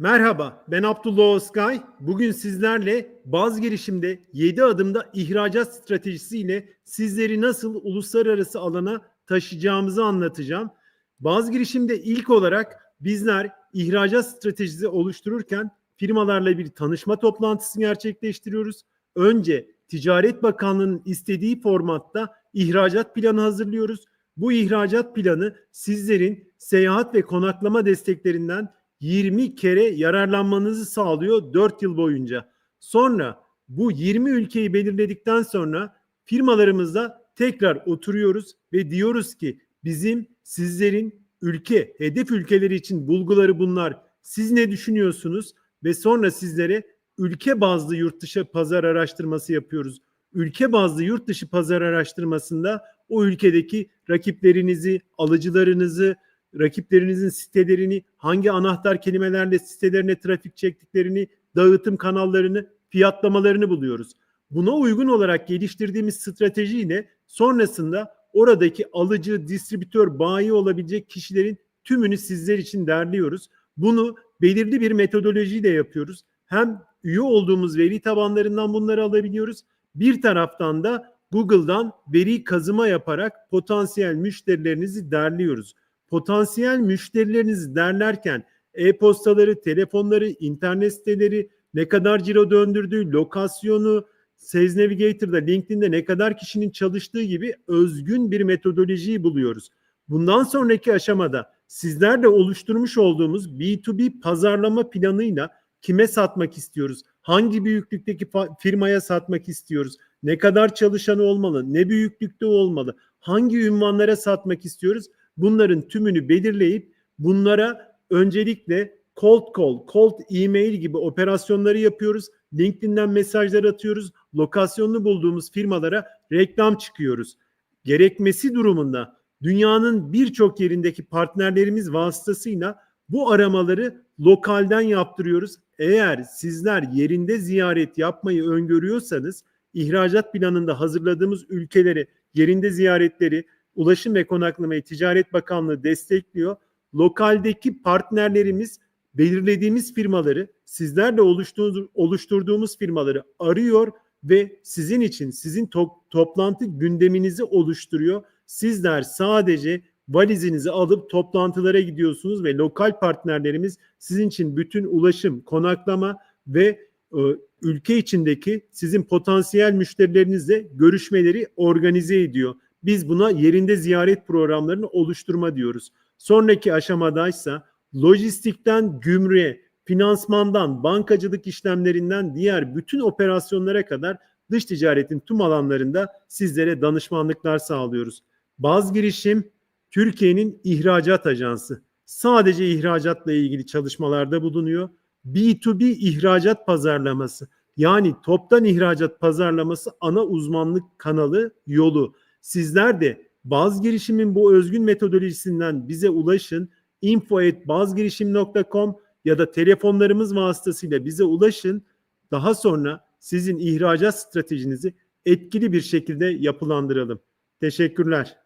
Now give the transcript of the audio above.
Merhaba, ben Abdullah Özkay. Bugün sizlerle Baz girişimde 7 adımda ihracat stratejisiyle sizleri nasıl uluslararası alana taşıyacağımızı anlatacağım. Baz girişimde ilk olarak bizler ihracat stratejisi oluştururken firmalarla bir tanışma toplantısı gerçekleştiriyoruz. Önce Ticaret Bakanlığı'nın istediği formatta ihracat planı hazırlıyoruz. Bu ihracat planı sizlerin seyahat ve konaklama desteklerinden 20 kere yararlanmanızı sağlıyor 4 yıl boyunca. Sonra bu 20 ülkeyi belirledikten sonra firmalarımızla tekrar oturuyoruz ve diyoruz ki bizim sizlerin ülke, hedef ülkeleri için bulguları bunlar. Siz ne düşünüyorsunuz? Ve sonra sizlere ülke bazlı yurt dışı pazar araştırması yapıyoruz. Ülke bazlı yurt dışı pazar araştırmasında o ülkedeki rakiplerinizi, alıcılarınızı, rakiplerinizin sitelerini, hangi anahtar kelimelerle sitelerine trafik çektiklerini, dağıtım kanallarını, fiyatlamalarını buluyoruz. Buna uygun olarak geliştirdiğimiz stratejiyle sonrasında oradaki alıcı, distribütör, bayi olabilecek kişilerin tümünü sizler için derliyoruz. Bunu belirli bir metodolojiyle yapıyoruz. Hem üye olduğumuz veri tabanlarından bunları alabiliyoruz. Bir taraftan da Google'dan veri kazıma yaparak potansiyel müşterilerinizi derliyoruz potansiyel müşterilerinizi derlerken e-postaları, telefonları, internet siteleri, ne kadar ciro döndürdüğü, lokasyonu, Sales Navigator'da, LinkedIn'de ne kadar kişinin çalıştığı gibi özgün bir metodolojiyi buluyoruz. Bundan sonraki aşamada sizlerle oluşturmuş olduğumuz B2B pazarlama planıyla kime satmak istiyoruz? Hangi büyüklükteki firmaya satmak istiyoruz? Ne kadar çalışanı olmalı? Ne büyüklükte olmalı? Hangi ünvanlara satmak istiyoruz? Bunların tümünü belirleyip bunlara öncelikle cold call, cold email gibi operasyonları yapıyoruz. LinkedIn'den mesajlar atıyoruz. Lokasyonunu bulduğumuz firmalara reklam çıkıyoruz. Gerekmesi durumunda dünyanın birçok yerindeki partnerlerimiz vasıtasıyla bu aramaları lokalden yaptırıyoruz. Eğer sizler yerinde ziyaret yapmayı öngörüyorsanız ihracat planında hazırladığımız ülkeleri yerinde ziyaretleri Ulaşım ve Konaklamayı Ticaret Bakanlığı destekliyor. Lokaldeki partnerlerimiz belirlediğimiz firmaları, sizlerle oluşturduğumuz firmaları arıyor ve sizin için sizin to- toplantı gündeminizi oluşturuyor. Sizler sadece valizinizi alıp toplantılara gidiyorsunuz ve lokal partnerlerimiz sizin için bütün ulaşım, konaklama ve e, ülke içindeki sizin potansiyel müşterilerinizle görüşmeleri organize ediyor. Biz buna yerinde ziyaret programlarını oluşturma diyoruz. Sonraki aşamadaysa lojistikten gümrüğe, finansmandan, bankacılık işlemlerinden diğer bütün operasyonlara kadar dış ticaretin tüm alanlarında sizlere danışmanlıklar sağlıyoruz. Baz girişim Türkiye'nin ihracat ajansı. Sadece ihracatla ilgili çalışmalarda bulunuyor. B2B ihracat pazarlaması yani toptan ihracat pazarlaması ana uzmanlık kanalı yolu. Sizler de Baz Girişim'in bu özgün metodolojisinden bize ulaşın. info@bazgirişim.com ya da telefonlarımız vasıtasıyla bize ulaşın. Daha sonra sizin ihracat stratejinizi etkili bir şekilde yapılandıralım. Teşekkürler.